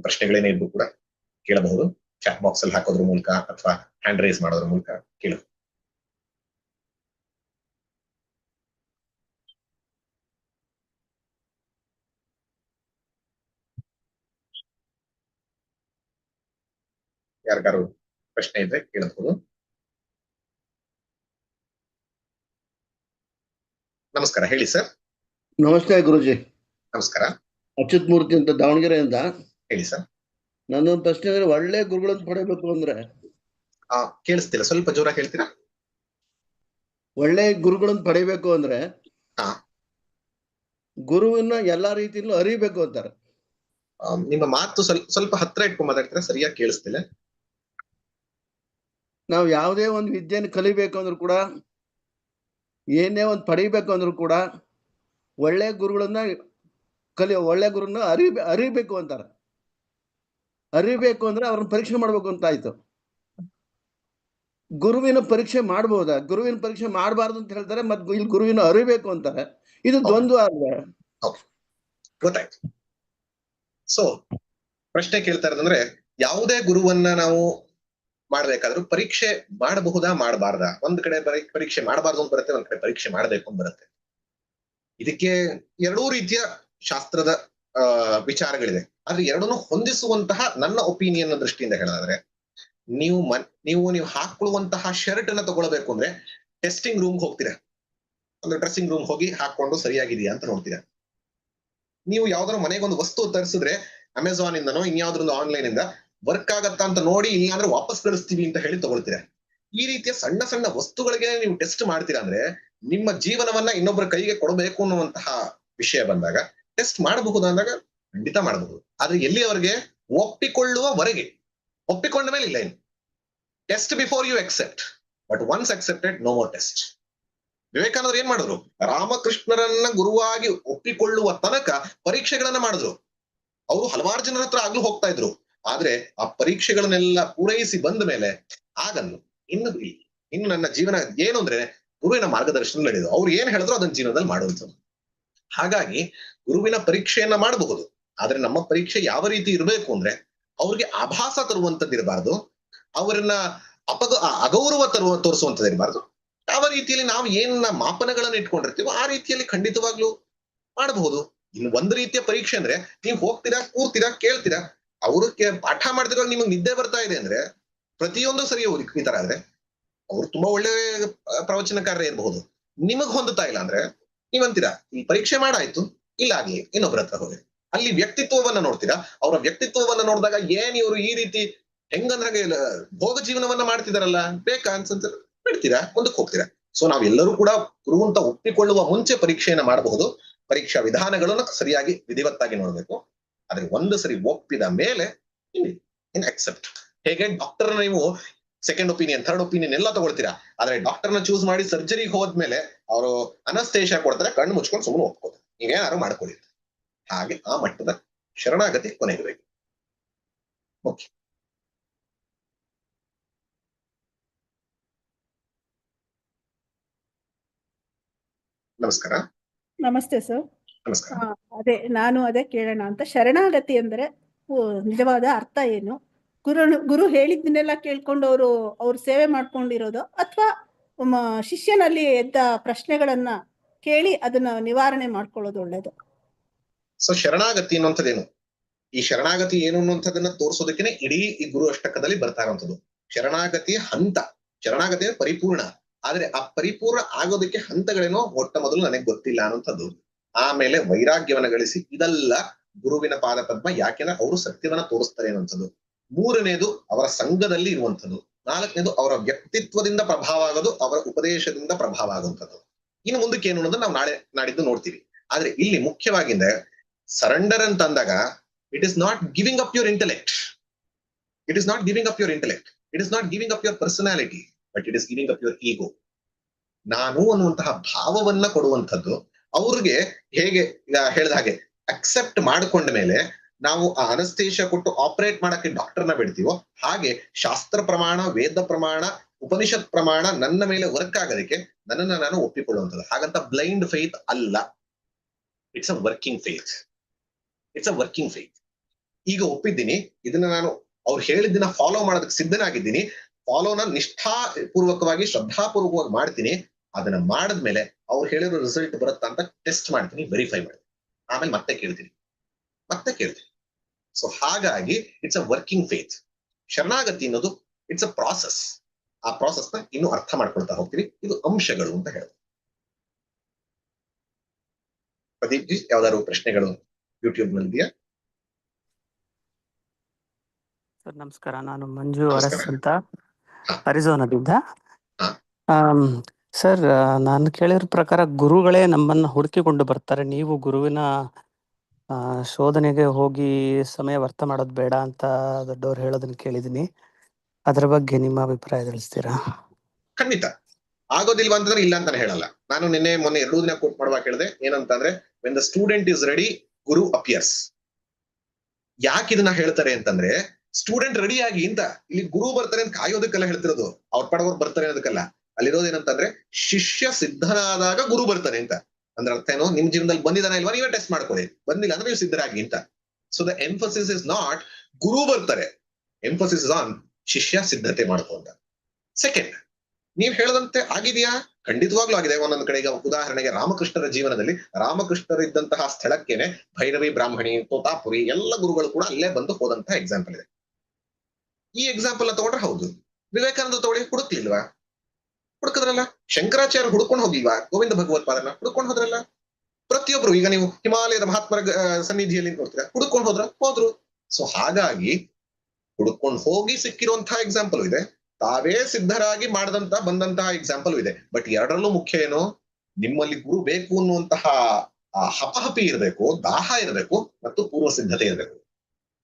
ಪ್ರಶ್ನೆಗಳೇನೇ ಇದ್ರು ಕೂಡ ಕೇಳಬಹುದು. ಚಾಟ್ ಬಾಕ್ಸ್ ಅಲ್ಲಿ ಹಾಕೋದ್ರ ಮೂಲಕ ಅಥವಾ ಹ್ಯಾಂಡ್ ರೈಸ್ ಮಾಡೋದ್ರ ಮೂಲಕ ಕೇಳು. ಯಾರಿಗಾರು ಪ್ರಶ್ನೆ ಇದ್ರೆ ಕೇಳಬಹುದು. ನಮಸ್ಕಾರ ಹೇಳಿ ಸರ್. ನಮಸ್ತೆ ಗುರುಜಿ. ನಮಸ್ಕಾರ. ಅಚ್ಯುತ್ ಮೂರ್ತಿ ಅಂತ ದಾವಣಗೆರೆಯಿಂದ. ಹೇಳಿ ಸರ್. ನನ್ನೊಂದು ಪ್ರಶ್ನೆ ಅಂದ್ರೆ ಒಳ್ಳೆ ಗುರುಗಳನ್ನು ಪಡೆಯಬೇಕು ಅಂದ್ರೆ? ಆ ಕೇಳಿಸ್ತಿಲ್ಲ. ಸ್ವಲ್ಪ ಜೋರಾಗಿ ಹೇಳ್ತೀರಾ? ಒಳ್ಳೆ ಗುರುಗಳನ್ನು ಪಡೆಯಬೇಕು ಅಂದ್ರೆ ಹಾ. ಗುರುವನ್ನ ಎಲ್ಲಾ ರೀತಿಯಲ್ಲೂ ಅರಿಬೇಕು ಅಂತಾರೆ. ಆ, ನಿಮ್ಮ ಮಾತು ಸ್ವಲ್ಪ ಸ್ವಲ್ಪ ಹತ್ರ ಇಟ್ಕೊಂಡ್ ಮಾತಾಡ್ತೀರಾ? ಸರಿಯಾಗಿ ಕೇಳಿಸ್ತಿಲ್ಲ. ನಾವು ಯಾವುದೇ ಒಂದು ವಿದ್ಯೆಯನ್ನು ಕಲಿಬೇಕು ಅಂದ್ರೂ ಕೂಡ ಏನೇ ಒಂದು ಪಡಿಬೇಕು ಅಂದ್ರೂ ಕೂಡ ಒಳ್ಳೆ ಗುರುಗಳನ್ನ ಕಲಿ ಒಳ್ಳೆ ಗುರುನ ಅರಿ ಅರಿಬೇಕು ಅಂತಾರೆ. ಅರಿಬೇಕು ಅಂದ್ರೆ ಅವ್ರನ್ನ ಪರೀಕ್ಷೆ ಮಾಡ್ಬೇಕು ಅಂತ ಆಯ್ತು. ಗುರುವಿನ ಪರೀಕ್ಷೆ ಮಾಡ್ಬೋದಾ? ಗುರುವಿನ ಪರೀಕ್ಷೆ ಮಾಡಬಾರ್ದು ಅಂತ ಹೇಳ್ತಾರೆ ಮತ್ ಇಲ್ಲಿ ಗುರುವಿನ ಅರಿಬೇಕು ಅಂತಾರೆ. ಇದು ದ್ವಂದ್ವ ಅಲ್ವೇ? ಗೊತ್ತಾಯ್ತು. ಸೊ ಪ್ರಶ್ನೆ ಕೇಳ್ತಾ ಇರೋದಂದ್ರೆ ಯಾವುದೇ ಗುರುವನ್ನ ನಾವು ಮಾಡ್ಬೇಕಾದ್ರೂ ಪರೀಕ್ಷೆ ಮಾಡಬಹುದಾ ಮಾಡಬಾರ್ದಾ? ಒಂದ್ ಕಡೆ ಪರೀಕ್ಷೆ ಮಾಡಬಾರ್ದು ಅಂತ ಬರುತ್ತೆ ಒಂದ್ ಕಡೆ ಪರೀಕ್ಷೆ ಮಾಡಬೇಕು ಅಂತ ಬರುತ್ತೆ. ಇದಕ್ಕೆ ಎರಡೂ ರೀತಿಯ ಶಾಸ್ತ್ರದ ಆ ವಿಚಾರಗಳಿದೆ. ಆದ್ರೆ ಎರಡನ್ನು ಹೊಂದಿಸುವಂತಹ ನನ್ನ ಒಪಿನಿಯನ್ ದೃಷ್ಟಿಯಿಂದ ಹೇಳೋದಾದ್ರೆ, ನೀವು ಮನ್, ನೀವು ನೀವು ಹಾಕೊಳ್ಳುವಂತಹ ಶರ್ಟ್ ಅನ್ನ ತಗೊಳ್ಬೇಕು ಅಂದ್ರೆ ಟೆಸ್ಟಿಂಗ್ ರೂಮ್ ಹೋಗ್ತೀರಾ? ಅಂದ್ರೆ ಡ್ರೆಸ್ಸಿಂಗ್ ರೂಮ್ ಹೋಗಿ ಹಾಕೊಂಡು ಸರಿಯಾಗಿದೆಯಾ ಅಂತ ನೋಡ್ತೀರಾ? ನೀವು ಯಾವ್ದಾದ್ರು ಮನೆಗೆ ಒಂದು ವಸ್ತು ತರಿಸಿದ್ರೆ ಅಮೆಝಾನ್ ಇಂದನೋ ಇನ್ಯಾವ್ದ್ರೊಂದು ಆನ್ಲೈನ್ ಇಂದ ವರ್ಕ್ ಆಗತ್ತಾ ಅಂತ ನೋಡಿ ಇಲ್ಲ ಅಂದ್ರೆ ವಾಪಸ್ ಕಳಿಸ್ತೀವಿ ಅಂತ ಹೇಳಿ ತಗೊಳ್ತೀರಾ? ಈ ರೀತಿಯ ಸಣ್ಣ ಸಣ್ಣ ವಸ್ತುಗಳಿಗೆ ನೀವು ಟೆಸ್ಟ್ ಮಾಡ್ತೀರಾ ಅಂದ್ರೆ ನಿಮ್ಮ ಜೀವನವನ್ನ ಇನ್ನೊಬ್ಬರ ಕೈಗೆ ಕೊಡಬೇಕು ಅನ್ನುವಂತಹ ವಿಷಯ ಬಂದಾಗ ಟೆಸ್ಟ್ ಮಾಡಬಹುದು ಅಂದಾಗ ಖಂಡಿತ ಮಾಡಬಹುದು. ಆದ್ರೆ ಎಲ್ಲಿಯವರೆಗೆ? ಒಪ್ಪಿಕೊಳ್ಳುವವರೆಗೆ. ಒಪ್ಪಿಕೊಂಡ ಮೇಲೆ ಇಲ್ಲ ಇನ್ನು. Test before you except but once accepted no more test ವಿವೇಕಾನಂದರು ಏನ್ ಮಾಡಿದ್ರು? ರಾಮಕೃಷ್ಣರನ್ನ ಗುರುವಾಗಿ ಒಪ್ಪಿಕೊಳ್ಳುವ ತನಕ ಪರೀಕ್ಷೆಗಳನ್ನ ಮಾಡಿದ್ರು. ಅವರು ಹಲವಾರು ಜನರ ಹತ್ರ ಆಗ್ಲೂ ಹೋಗ್ತಾ ಇದ್ರು. ಆದ್ರೆ ಆ ಪರೀಕ್ಷೆಗಳನ್ನೆಲ್ಲ ಪೂರೈಸಿ ಬಂದ ಮೇಲೆ ಆಗನ್ನು ಇನ್ನು ಇನ್ನು ನನ್ನ ಜೀವನ ಏನು ಅಂದ್ರೆ ಗುರುವಿನ ಮಾರ್ಗದರ್ಶನ ನಡೆಯೋದು ಅವ್ರು ಏನ್ ಹೇಳಿದ್ರು ಅದನ್ನ ಜೀವನದಲ್ಲಿ ಮಾಡುವಂಥದ್ದು. ಹಾಗಾಗಿ ಗುರುವಿನ ಪರೀಕ್ಷೆಯನ್ನ ಮಾಡಬಹುದು. ಆದ್ರೆ ನಮ್ಮ ಪರೀಕ್ಷೆ ಯಾವ ರೀತಿ ಇರಬೇಕು ಅಂದ್ರೆ ಅವ್ರಿಗೆ ಆಭಾಸ ತರುವಂತದ್ದು ಇರಬಾರ್ದು, ಅವರನ್ನ ಅಪಗ ಅಗೌರವ ತರುವ ತೋರಿಸುವಂತದ್ದು ಇರಬಾರ್ದು. ಯಾವ ರೀತಿಯಲ್ಲಿ ನಾವು ಏನ್ ಮಾಪನಗಳನ್ನ ಇಟ್ಕೊಂಡಿರ್ತೀವೋ ಆ ರೀತಿಯಲ್ಲಿ ಖಂಡಿತವಾಗ್ಲೂ ಮಾಡಬಹುದು. ಇನ್ನು ಒಂದು ರೀತಿಯ ಪರೀಕ್ಷೆ ಅಂದ್ರೆ ನೀವು ಹೋಗ್ತೀರಾ, ಕೂರ್ತೀರಾ, ಕೇಳ್ತೀರಾ, ಅವರು ಪಾಠ ಮಾಡ್ತಿರುವಾಗ ನಿಮಗೆ ನಿದ್ದೆ ಬರ್ತಾ ಇದೆ ಅಂದ್ರೆ ಪ್ರತಿಯೊಂದು ಸರಿ ಈ ತರ ಆದ್ರೆ ಅವ್ರು ತುಂಬಾ ಒಳ್ಳೆ ಪ್ರವಚನಕಾರ ಇರಬಹುದು. ನಿಮಗ್ ಹೊಂದುತ್ತಾ ಇಲ್ಲ ಅಂದ್ರೆ ನೀವಂತೀರಾ, ಈ ಪರೀಕ್ಷೆ ಮಾಡಾಯ್ತು, ಇಲ್ಲ ಆಗ್ಲಿ ಇನ್ನೊಬ್ಬರ ಹತ್ರ ಹೋಗಿ ಅಲ್ಲಿ ವ್ಯಕ್ತಿತ್ವವನ್ನ ನೋಡ್ತೀರಾ? ಅವರ ವ್ಯಕ್ತಿತ್ವವನ್ನ ನೋಡಿದಾಗ ಏನ್ ಇವರು ಈ ರೀತಿ ಹೆಂಗಂದ್ರೆ ಭೋಗ ಜೀವನವನ್ನ ಮಾಡ್ತಿದಾರಲ್ಲ, ಬೇಕಾ ಅನ್ಸಂತ ಬಿಡ್ತೀರಾ? ಮುಂದಕ್ಕೆ ಹೋಗ್ತೀರಾ? ಸೊ ನಾವೆಲ್ಲರೂ ಕೂಡ ಗುರು ಅಂತ ಒಪ್ಪಿಕೊಳ್ಳುವ ಮುಂಚೆ ಪರೀಕ್ಷೆಯನ್ನ ಮಾಡಬಹುದು. ಪರೀಕ್ಷಾ ವಿಧಾನಗಳನ್ನ ಸರಿಯಾಗಿ ವಿಧಿವತ್ತಾಗಿ ನೋಡ್ಬೇಕು. ಆದ್ರೆ ಒಂದು ಸರಿ ಒಪ್ಪಿದ ಮೇಲೆ ಇನ್ ಅಕ್ಸೆಪ್ಟ್ ಹೇಗೆ? ಡಾಕ್ಟರ್ ನೀವು ಸೆಕೆಂಡ್ ಒಪಿನಿಯನ್ ಥರ್ಡ್ ಒಪಿನಿಯನ್ ಎಲ್ಲ ತಗೊಳ್ತೀರಾ? ಆದ್ರೆ ಡಾಕ್ಟರ್ನ ಚೂಸ್ ಮಾಡಿ ಸರ್ಜರಿಗೆ ಹೋದ್ಮೇಲೆ ಅವರು ಅನಸ್ತೇಶ ಕೊಡ್ತಾರೆ, ಕಣ್ಣು ಮುಚ್ಕೊಂಡು ಸುಮ್ಮನೆ ಒಪ್ಕೋತಾರೆ. ನೀವೇನಾದ್ರು ಮಾಡ್ಕೊಳ್ಳಿ ಹಾಗೆ ಆ ಮಟ್ಟದ ಶರಣಾಗತಿ ಕೊನೆಗಬೇಕು ಓಕೆ. ನಮಸ್ಕಾರ. ನಮಸ್ತೆ ಸರ್. ನಮಸ್ಕಾರ. ಅದೇ ನಾನು ಅದೇ ಕೇಳೋಣ ಅಂತ. ಶರಣಾಗತಿ ಅಂದ್ರೆ ನಿಜವಾದ ಅರ್ಥ ಏನು? ಗುರು ಗುರು ಹೇಳಿದ್ದನ್ನೆಲ್ಲ ಕೇಳ್ಕೊಂಡು ಅವರು ಅವ್ರು ಸೇವೆ ಮಾಡ್ಕೊಂಡಿರೋದು ಅಥವಾ ಶಿಷ್ಯನಲ್ಲಿ ಎದ್ದ ಪ್ರಶ್ನೆಗಳನ್ನ ಕೇಳಿ ಅದನ್ನ ನಿವಾರಣೆ ಮಾಡ್ಕೊಳ್ಳೋದು ಒಳ್ಳೇದು? ಸೊ ಶರಣಾಗತಿ ಅನ್ನುವಂಥದ್ದೇನು? ಈ ಶರಣಾಗತಿ ಏನು ಅನ್ನುವಂಥದ್ದನ್ನ ತೋರಿಸೋದಕ್ಕೆ ಇಡೀ ಈ ಗುರು ಅಷ್ಟಕದಲ್ಲಿ ಬರ್ತಾ ಇರುವಂಥದ್ದು ಶರಣಾಗತಿಯ ಹಂತ. ಶರಣಾಗತಿ ಪರಿಪೂರ್ಣ. ಆದ್ರೆ ಆ ಪರಿಪೂರ್ಣ ಆಗೋದಕ್ಕೆ ಹಂತಗಳೇನೋ ಮೊಟ್ಟ ಮೊದಲು ನನಗೆ ಗೊತ್ತಿಲ್ಲ ಅನ್ನುವಂಥದ್ದು. ಆಮೇಲೆ ವೈರಾಗ್ಯವನ್ನ ಗಳಿಸಿ ಇದೆಲ್ಲ ಗುರುವಿನ ಪಾದ ಪದ್ಮ ಯಾಕೆಂದ್ರೆ ಅವರು ಸತ್ಯವನ್ನ ತೋರಿಸ್ತಾರೆ ಅನ್ನುವಂಥದ್ದು. ಮೂರನೇದು ಅವರ ಸಂಘದಲ್ಲಿ ಇರುವಂಥದ್ದು. ನಾಲ್ಕನೇದು ಅವರ ವ್ಯಕ್ತಿತ್ವದಿಂದ ಪ್ರಭಾವ ಆಗೋದು, ಅವರ ಉಪದೇಶದಿಂದ ಪ್ರಭಾವ ಆಗುವಂಥದ್ದು. ಇನ್ನು ಮುಂದಕ್ಕೆ ಏನು ಅನ್ನೋದನ್ನ ನಾವು ನಾಳೆ ನಾಡಿದ್ದು ನೋಡ್ತೀವಿ. ಆದ್ರೆ ಇಲ್ಲಿ ಮುಖ್ಯವಾಗಿ ಸರೆಂಡರ್ ಅಂತ ಅಂದಾಗ it is not giving up your intellect it is not giving up your intellect it is not giving up your personality but it is giving up your ego ನಾನು ಅನ್ನುವಂತಹ ಭಾವವನ್ನ ಕೊಡುವಂಥದ್ದು, ಅವ್ರಿಗೆ ಹೇಗೆ ಈಗ ಹೇಳ್ದ ಹಾಗೆ ಅಕ್ಸೆಪ್ಟ್ ಮಾಡಿಕೊಂಡ ಮೇಲೆ ನಾವು ಆ ಅನಸ್ತೇಶ ಕೊಟ್ಟು ಆಪರೇಟ್ ಮಾಡಕ್ಕೆ ಡಾಕ್ಟರ್ನ ಬಿಡ್ತೀವೋ, ಹಾಗೆ ಶಾಸ್ತ್ರ ಪ್ರಮಾಣ, ವೇದ ಪ್ರಮಾಣ, ಉಪನಿಷತ್ ಪ್ರಮಾಣ ನನ್ನ ಮೇಲೆ ವರ್ಕ್ ಆಗೋದಕ್ಕೆ ನನ್ನನ್ನ ನಾನು ಒಪ್ಪಿಕೊಳ್ಳುವಂಥದ್ದು. ಹಾಗಂತ ಬ್ಲೈಂಡ್ ಫೇತ್ ಅಲ್ಲ. It's a working faith it's a working faith ಈಗ ಒಪ್ಪಿದ್ದೀನಿ, ಇದನ್ನ ನಾನು ಅವ್ರು ಹೇಳಿದ್ದನ್ನ ಫಾಲೋ ಮಾಡೋದಕ್ಕೆ ಸಿದ್ಧನಾಗಿದ್ದೀನಿ ಫಾಲೋನ ನಿಷ್ಠಾಪೂರ್ವಕವಾಗಿ, ಶ್ರದ್ಧಾಪೂರ್ವಕವಾಗಿ ಮಾಡ್ತೀನಿ, ಅದನ್ನ ಮಾಡಿದ್ಮೇಲೆ ಅವ್ರು ಹೇಳಿರೋ ರಿಸಲ್ಟ್ ಬರುತ್ತಾ ಅಂತ ಟೆಸ್ಟ್ ಮಾಡ್ತೀನಿ ವೆರಿಫೈ ಮಾಡ್ತೀನಿ. ಆಮೇಲೆ ಮತ್ತೆ ಕೇಳ್ತೀನಿ. ಮತ್ತೆ ಕೇಳ್ತೀನಿ. ಸೊ ಹಾಗಾಗಿ ಇಟ್ಸ್ ಅ ವರ್ಕಿಂಗ್ ಫೇತ್ ಶರಣಾಗತಿ ಅನ್ನೋದು ಇಟ್ಸ್ ಅ ಪ್ರಾಸೆಸ್ ಆ ಪ್ರಾಸೆಸ್ನ ಇನ್ನು ಅರ್ಥ ಮಾಡ್ಕೊಳ್ತಾ ಹೋಗ್ತೀವಿ. ಇದು ಅಂಶಗಳು ಅಂತ ಹೇಳೋದು ಪ್ರದೀಪ್ ಜಿ ಯಾವ್ದಾದ್ರು ಪ್ರಶ್ನೆಗಳು? ಯೂಟ್ಯೂಬ್ನಲ್ಲಿ ಇದೆಯಾ ಸರ್ ನಮಸ್ಕಾರ. ನಾನು ಮಂಜು. ಅರಸ್ ಅಂತ. ಅರಿಜೋನದಿಂದ. ಸರ್ ನಾನು ಕೇಳಿರೋ ಪ್ರಕಾರ ಗುರುಗಳೇ ನಮ್ಮನ್ನ ಹುಡುಕಿಕೊಂಡು ಬರ್ತಾರೆ. ನೀವು ಗುರುವಿನ ಶೋಧನೆಗೆ ಹೋಗಿ ಸಮಯ ವ್ಯರ್ಥ ಮಾಡೋದು ಬೇಡ ಅಂತ ದೊಡ್ಡವ್ರು ಹೇಳೋದನ್ನ ಕೇಳಿದೀನಿ ಅದರ ಬಗ್ಗೆ ನಿಮ್ಮ ಅಭಿಪ್ರಾಯ ತಿಳಿಸ್ತೀರಾ? ಖಂಡಿತ. ಆಗೋದಿಲ್ವಾ ಅಂತಂದ್ರೆ ಇಲ್ಲ ಅಂತಾನೆ ಹೇಳಲ್ಲ. ನಾನು ನಿನ್ನೆ ಮೊನ್ನೆ ಎರಡು ದಿನ ಕೋಟ್ ಮಾಡುವಾಗ ಹೇಳಿದೆ ಏನಂತಂದ್ರೆ when the student is ready guru appears. ಯಾಕೆ ಇದನ್ನ ಹೇಳ್ತಾರೆ ಅಂತಂದ್ರೆ, ಸ್ಟೂಡೆಂಟ್ ರೆಡಿ ಆಗಿ ಇಂತ, ಇಲ್ಲಿ ಗುರು ಬರ್ತಾರೆ ಅಂತ ಕಾಯೋದಕ್ಕೆಲ್ಲ ಹೇಳ್ತಿರೋದು, ಅವ್ರ ಪಡವ್ರು ಬರ್ತಾರೆ ಅಲ್ಲಿರೋದು ಏನಂತಂದ್ರೆ ಶಿಷ್ಯ ಸಿದ್ಧನಾದಾಗ ಗುರು ಬರ್ತಾನೆ ಅಂತ. ಅಂದ್ರೆ ಅರ್ಥ ಏನು? ನಿಮ್ ಜೀವನದಲ್ಲಿ ಬಂದಿದ್ದಾನೆ ಇಲ್ವಾ? ನೀವೇ ಟೆಸ್ಟ್ ಮಾಡ್ಕೊಳ್ಳಿ. ಬಂದಿಲ್ಲ ಅಂದ್ರೆ ನೀವು ಸಿದ್ಧರಾಗಿ ಅಂತ. So the emphasis is not guru ಬರ್ತಾರೆ. ಎಂಫಸಿಸ್ ಆನ್ ಶಿಷ್ಯ ಸಿದ್ಧತೆ ಮಾಡ್ಕೊಂತ ಸೆಕೆಂಡ್ ನೀವ್ ಹೇಳದಂತೆ ಆಗಿದೆಯಾ? ಖಂಡಿತವಾಗ್ಲೂ ಆಗಿದೆ. ಒಂದೊಂದು ಕಡೆ ಈಗ ಉದಾಹರಣೆಗೆ ರಾಮಕೃಷ್ಣರ ಜೀವನದಲ್ಲಿ ರಾಮಕೃಷ್ಣರಿದ್ದಂತಹ ಸ್ಥಳಕ್ಕೇನೆ ಭೈರವಿ, ಬ್ರಾಹ್ಮಣಿ, ತೋತಾಪುರಿ ಎಲ್ಲ ಗುರುಗಳು ಕೂಡ ಅಲ್ಲೇ ಬಂದು ಹೋದಂತಹ ಎಕ್ಸಾಂಪಲ್ ಇದೆ. ಈ ಎಕ್ಸಾಂಪಲ್ ತಗೊಂಡ್ರೆ ಹೌದು. ವಿವೇಕಾನಂದ ತಗೊಳ್ಳಿ ಹುಡುಕ್ಲಿಲ್ವಾ? ಹುಡುಕದ್ರಲ್ಲ? ಶಂಕರಾಚಾರ್ಯ ಹುಡ್ಕೊಂಡು ಹೋಗಿಲ್ವಾ ಗೋವಿಂದ ಭಗವತ್ಪಾದನ ಹುಡ್ಕೊಂಡು ಹೋದ್ರಲ್ಲ? ಪ್ರತಿಯೊಬ್ರು, ಈಗ ನೀವು ಹಿಮಾಲಯದ ಮಹಾತ್ಮರ ಸನ್ನಿಧಿಯಲ್ಲಿ ನೋಡ್ತೀರಾ? ಹುಡ್ಕೊಂಡು ಹೋದ್ರ ಹೋದ್ರು. ಸೊ ಹಾಗಾಗಿ ಹುಡ್ಕೊಂಡು ಹೋಗಿ ಸಿಕ್ಕಿರುವಂತಹ ಎಕ್ಸಾಂಪಲ್ ಇದೆ. ತಾವೇ ಸಿದ್ಧರಾಗಿ ಮಾಡಿದಂತಹ ಬಂದಂತಹ ಎಕ್ಸಾಂಪಲ್ ಇದೆ. ಬಟ್ ಎರಡರಲ್ಲೂ ಮುಖ್ಯ ಏನು? ನಿಮ್ಮಲ್ಲಿ ಗುರು ಬೇಕು ಅನ್ನುವಂತಹ ಹಪಹಪಿ ಇರಬೇಕು, ದಾಹ ಇರಬೇಕು ಮತ್ತು ಪೂರ್ವ ಸಿದ್ಧತೆ ಇರಬೇಕು.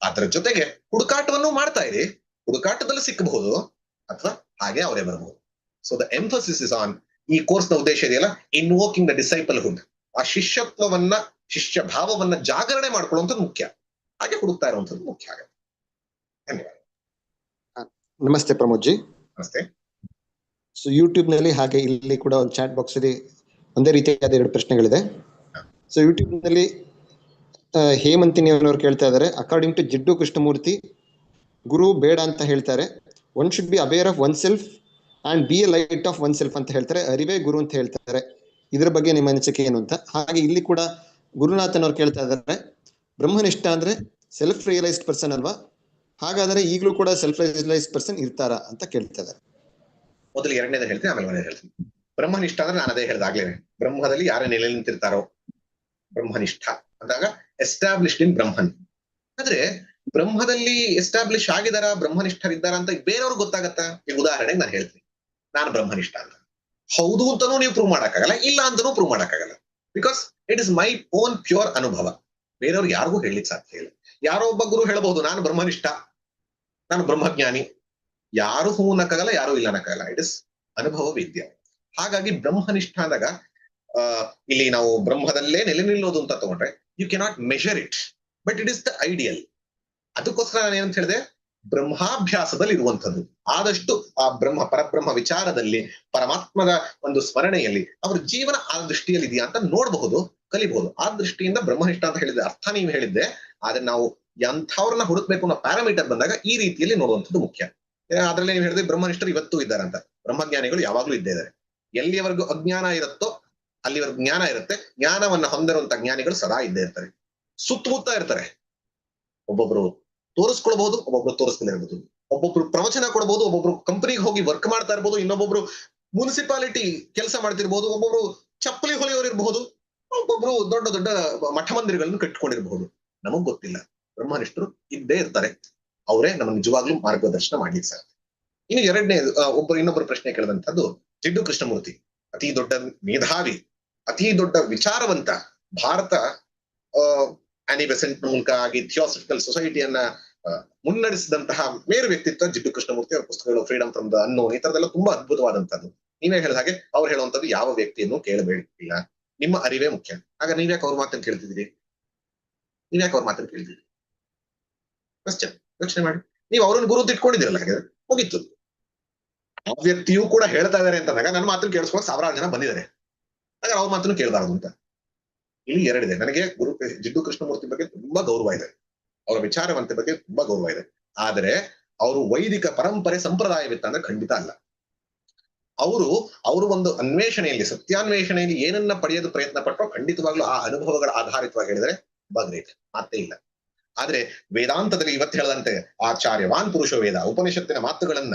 ಅದರ ಜೊತೆಗೆ ಹುಡುಕಾಟವನ್ನು ಮಾಡ್ತಾ ಇರಿ. ಹುಡುಕಾಟದಲ್ಲಿ ಸಿಕ್ಕಬಹುದು ಅಥವಾ ಹಾಗೆ ಅವರೇ ಬರಬಹುದು. So the emphasis is on ಈ ಕೋರ್ಸ್ನ ಉದ್ದೇಶ ಇದೆಯಲ್ಲ? ಇನ್ವೋಕಿಂಗ್ ದ ಡಿಸೈಪಲ್ ಹುಡ್ ಆ ಶಿಷ್ಯತ್ವವನ್ನ, ಶಿಷ್ಯ ಭಾವವನ್ನ ಜಾಗರಣೆ ಮಾಡ್ಕೊಳ್ಳುವಂಥದ್ದು ಮುಖ್ಯ. ಹಾಗೆ ಹುಡುಕ್ತಾ ಇರುವಂಥದ್ದು ಮುಖ್ಯ ಆಗುತ್ತೆ. ಧನ್ಯವಾದ. ನಮಸ್ತೆ ಪ್ರಮೋದ್ ಜಿ ನಮಸ್ತೆ. ಸೊ ಯೂಟ್ಯೂಬ್ನಲ್ಲಿ ಹಾಗೆ ಇಲ್ಲಿ ಕೂಡ ಒಂದು ಚಾಟ್ ಬಾಕ್ಸ್ ಅಲ್ಲಿ ಒಂದೇ ರೀತಿಯಾದ ಎರಡು ಪ್ರಶ್ನೆಗಳಿದೆ. ಸೊ ಯೂಟ್ಯೂಬ್ನಲ್ಲಿ ಹೇಮಂತಿನಿ ಅವರು ಕೇಳ್ತಾ ಇದ್ದಾರೆ. ಅಕಾರ್ಡಿಂಗ್ ಟು ಜಿಡ್ಡು ಕೃಷ್ಣಮೂರ್ತಿ ಗುರು ಬೇಡ ಅಂತ ಹೇಳ್ತಾರೆ. One should be aware of one self and be a light of one self ಅಂತ ಹೇಳ್ತಾರೆ. ಅರಿವೇ ಗುರು ಅಂತ ಹೇಳ್ತಾರೆ. ಇದ್ರ ಬಗ್ಗೆ ನಿಮ್ಮ ಅನಿಸಿಕೆ ಏನು ಅಂತ. ಹಾಗೆ ಇಲ್ಲಿ ಕೂಡ ಗುರುನಾಥನ್ ಅವ್ರು ಕೇಳ್ತಾ ಇದ್ದಾರೆ. ಬ್ರಹ್ಮನಿಷ್ಠ ಅಂದ್ರೆ ಸೆಲ್ಫ್ ರಿಯಲೈಸ್ಡ್ ಪರ್ಸನ್ ಅಲ್ವಾ? ಹಾಗಾದ್ರೆ ಈಗಲೂ ಕೂಡ ಸೆಲ್ಫ್ ರಿಯಲೈಸ್ ಪರ್ಸನ್ ಇರ್ತಾರ ಅಂತ ಕೇಳ್ತಾ ಮೊದಲು ಎರಡನೇದ ಹೇಳ್ತೀನಿ, ಆಮೇಲೆ ಮನೆ ಹೇಳ್ತೀನಿ. ಬ್ರಹ್ಮನಿಷ್ಠ ಅಂದ್ರೆ ನಾನು ಅದೇ ಹೇಳ್ದಾಗ್ಲೇನೆ. ಬ್ರಹ್ಮದಲ್ಲಿ ಯಾರು ನೆಲೆ ನಿಂತಿರ್ತಾರೋ? ಬ್ರಹ್ಮನಿಷ್ಠ. ಅಂದಾಗ ಎಸ್ಟಾಬ್ಲಿಷ್ಡ್ ಇನ್ ಬ್ರಹ್ಮನ್. ಆದ್ರೆ ಬ್ರಹ್ಮದಲ್ಲಿ ಎಸ್ಟಾಬ್ಲಿಷ್ ಆಗಿದಾರ ಬ್ರಹ್ಮನಿಷ್ಠರಿದ್ದಾರ ಅಂತ ಬೇರೆಯವ್ರಿಗೆ ಗೊತ್ತಾಗತ್ತಾ? ಈಗ ಉದಾಹರಣೆಗೆ ನಾನು ಹೇಳ್ತೀನಿ. ನಾನು ಬ್ರಹ್ಮನಿಷ್ಠ ಅಂತ ಹೌದು ಅಂತಾನೂ ನೀವು ಪ್ರೂವ್ ಮಾಡಕ್ಕಾಗಲ್ಲ, ಇಲ್ಲ ಅಂತನೂ ಪ್ರೂವ್ ಮಾಡಕ್ಕಾಗಲ್ಲ. Because it is my own pure ಅನುಭವ. ಬೇರೆಯವ್ರಿಗೆ ಯಾರಿಗೂ ಹೇಳಲಿಕ್ಕೆ ಸಾಧ್ಯ ಇಲ್ಲ. ಯಾರೋ ಒಬ್ಬ ಗುರು ಹೇಳಬಹುದು, ನಾನು ಬ್ರಹ್ಮನಿಷ್ಠ, ನಾನು ಬ್ರಹ್ಮಜ್ಞಾನಿ. ಯಾರು ಹೂ ನಕ್ಕಾಗಲ್ಲ, ಯಾರು ಇಲ್ಲ ನಕ್ಕಾಗಲ್ಲ. ಇಟ್ ಇಸ್ ಅನುಭವ ವಿದ್ಯ. ಹಾಗಾಗಿ ಬ್ರಹ್ಮನಿಷ್ಠ ಅಂದಾಗ ಇಲ್ಲಿ ನಾವು ಬ್ರಹ್ಮದಲ್ಲೇ ನೆಲೆ ನಿಲ್ಲೋದು ಅಂತ ತಗೊಂಡ್ರೆ you cannot measure it but it is the ideal ಅದಕ್ಕೋಸ್ಕರ ನಾನು ಏನಂತ ಹೇಳಿದೆ? ಬ್ರಹ್ಮಾಭ್ಯಾಸದಲ್ಲಿ ಇರುವಂತದ್ದು ಆದಷ್ಟು ಆ ಬ್ರಹ್ಮ, ಪರಬ್ರಹ್ಮ ವಿಚಾರದಲ್ಲಿ, ಪರಮಾತ್ಮದ ಒಂದು ಸ್ಮರಣೆಯಲ್ಲಿ, ಅವ್ರ ಜೀವನ ಆ ದೃಷ್ಟಿಯಲ್ಲಿ ಇದೆಯಾ ಅಂತ ನೋಡಬಹುದು. ಕಲಿಬಹುದು. ಆ ದೃಷ್ಟಿಯಿಂದ ಬ್ರಹ್ಮನಿಷ್ಠ ಅಂತ ಹೇಳಿದ್ರೆ ಅರ್ಥ ನೀವು ಹೇಳಿದ್ದೆ, ಆದ್ರೆ ನಾವು ಎಂಥವ್ರನ್ನ ಹುಡುಕ್ಬೇಕು ಅನ್ನೋ ಪ್ಯಾರಾಮೀಟರ್ ಬಂದಾಗ ಈ ರೀತಿಯಲ್ಲಿ ನೋಡುವಂಥದ್ದು ಮುಖ್ಯ. ಅದರಲ್ಲಿ ನೀವು ಹೇಳಿದ್ರೆ ಬ್ರಹ್ಮನಿಷ್ಠರು ಇವತ್ತು ಇದ್ದಾರೆ ಅಂತ. ಬ್ರಹ್ಮಜ್ಞಾನಿಗಳು ಯಾವಾಗ್ಲೂ ಇದ್ದೇ ಇದ್ದಾರೆ. ಎಲ್ಲಿಯವರೆಗೂ ಅಜ್ಞಾನ ಇರುತ್ತೋ ಅಲ್ಲಿವರೆಗೂ ಜ್ಞಾನ ಇರುತ್ತೆ. ಜ್ಞಾನವನ್ನ ಹೊಂದಿರುವಂತ ಜ್ಞಾನಿಗಳು ಸದಾ ಇದ್ದೇ ಇರ್ತಾರೆ. ಸುತ್ತಮುತ್ತ ಇರ್ತಾರೆ. ಒಬ್ಬೊಬ್ರು ತೋರಿಸ್ಕೊಳ್ಬಹುದು, ಒಬ್ಬೊಬ್ರು ತೋರಿಸ್ತಿಲ್ಲ ಇರ್ಬೋದು ಒಬ್ಬೊಬ್ರು ಪ್ರವಚನ ಕೊಡಬಹುದು ಒಬ್ಬೊಬ್ರು ಕಂಪನಿಗೆ ಹೋಗಿ ವರ್ಕ್ ಮಾಡ್ತಾ ಇರ್ಬೋದು, ಇನ್ನೊಬ್ಬೊಬ್ರು ಮುನ್ಸಿಪಾಲಿಟಿ ಕೆಲಸ ಮಾಡ್ತಿರ್ಬೋದು, ಒಬ್ಬೊಬ್ರು ಚಪ್ಪಲಿ ಹೊಲಿಯೋರು ಇರಬಹುದು ಒಬ್ಬೊಬ್ರು ದೊಡ್ಡ ದೊಡ್ಡ ಮಠ ಮಂದಿರಗಳನ್ನು ಕಟ್ಟಿಕೊಂಡಿರಬಹುದು. ನಮಗ್ ಗೊತ್ತಿಲ್ಲ. ಬ್ರಹ್ಮನಿಷ್ಠರು ಇದ್ದೇ ಇರ್ತಾರೆ. ಅವರೇ ನಮ್ಮ ನಿಜವಾಗ್ಲೂ ಮಾರ್ಗದರ್ಶನ ಮಾಡ್ಲಿಕ್ಕೆ ಸಾಧ್ಯ. ಇನ್ನು ಎರಡನೇ ಒಬ್ಬರು ಇನ್ನೊಬ್ಬರು ಪ್ರಶ್ನೆ ಕೇಳಿದಂತದ್ದು ಜಿಡ್ಡು ಕೃಷ್ಣಮೂರ್ತಿ, ಅತಿ ದೊಡ್ಡ ಮೇಧಾವಿ, ಅತಿ ದೊಡ್ಡ ವಿಚಾರವಂತ, ಭಾರತ ಆನಿ ಬೆಸೆಂಟ್ ಮೂಲಕ ಆಗಿ ಥಿಯೋಸಫಿಕಲ್ ಸೊಸೈಟಿಯನ್ನ ಮುನ್ನಡೆಸಿದಂತಹ ಮೇರು ವ್ಯಕ್ತಿತ್ವ ಜಿಡ್ಡು ಕೃಷ್ಣಮೂರ್ತಿ ಅವರ ಪುಸ್ತಕಗಳು ಫ್ರೀಡಮ್ ಫ್ರಮ್ ದ ಅನ್ನೋ ಈ ತರದೆಲ್ಲ ತುಂಬಾ ಅದ್ಭುತವಾದಂತದ್ದು ನೀವೇ ಹೇಳಿದ ಹಾಗೆ ಅವ್ರು ಹೇಳುವಂತದ್ದು ಯಾವ ವ್ಯಕ್ತಿಯನ್ನು ಕೇಳಬೇಕಿಲ್ಲ ನಿಮ್ಮ ಅರಿವೇ ಮುಖ್ಯ. ಆಗ ನೀವ್ಯಾಕೆ ಅವ್ರ ಮಾತನ್ನು ಕೇಳ್ತಿದ್ದೀರಿ? ನೀವ್ಯಾಕೆ ಅವ್ರ ಮಾತನ್ನು ಕೇಳ್ತಿದ್ದೀರಿ? ಕ್ವಶನ್ ಯೋಚನೆ ಮಾಡಿ. ನೀವು ಅವ್ರನ್ನ ಗುರು ಇಟ್ಕೊಂಡಿದ್ದೀರಲ್ಲ ಹಾಗಾದ್ರೆ? ಮುಗೀತು. ಆ ವ್ಯಕ್ತಿಯೂ ಕೂಡ ಹೇಳ್ತಾ ಇದಾರೆ ಅಂತಂದಾಗ ನನ್ನ ಮಾತನ್ನು ಕೇಳಿಸ್ಕೊಂಡು ಸಾವಿರಾರು ಜನ ಬಂದಿದ್ದಾರೆ. ಹಾಗಾದ್ರೆ ಅವ್ರ ಮಾತನ್ನು ಕೇಳಬಾರದು ಅಂತ. ಇಲ್ಲಿ ಎರಡಿದೆ. ನನಗೆ ಗುರು ಜಿಡ್ಡು ಕೃಷ್ಣಮೂರ್ತಿ ಬಗ್ಗೆ ತುಂಬಾ ಗೌರವ ಇದೆ. ಅವರ ವಿಚಾರವಂತೆ ಬಗ್ಗೆ ತುಂಬಾ ಗೌರವ ಇದೆ. ಆದರೆ ಅವರು ವೈದಿಕ ಪರಂಪರೆ ಸಂಪ್ರದಾಯವಿತ್ತ ಅಂದ್ರೆ ಖಂಡಿತ ಅಲ್ಲ. ಅವರು ಅವರು ಒಂದು ಅನ್ವೇಷಣೆಯಲ್ಲಿ, ಸತ್ಯಾನ್ವೇಷಣೆಯಲ್ಲಿ ಏನನ್ನ ಪಡೆಯೋದು ಪ್ರಯತ್ನ ಪಟ್ಟರೋ ಖಂಡಿತವಾಗ್ಲೂ ಆ ಅನುಭವಗಳ ಆಧಾರಿತವಾಗಿ ಹೇಳಿದ್ರೆ ಬಗ್ರೇಟ್ ಮತ್ತೆ ಮಾತೇ ಇಲ್ಲ. ಆದ್ರೆ ವೇದಾಂತದಲ್ಲಿ ಇವತ್ತು ಹೇಳದಂತೆ ಆಚಾರ್ಯವಾನ್ ಪುರುಷ ವೇದ, ಉಪನಿಷತ್ತಿನ ಮಾತುಗಳನ್ನ,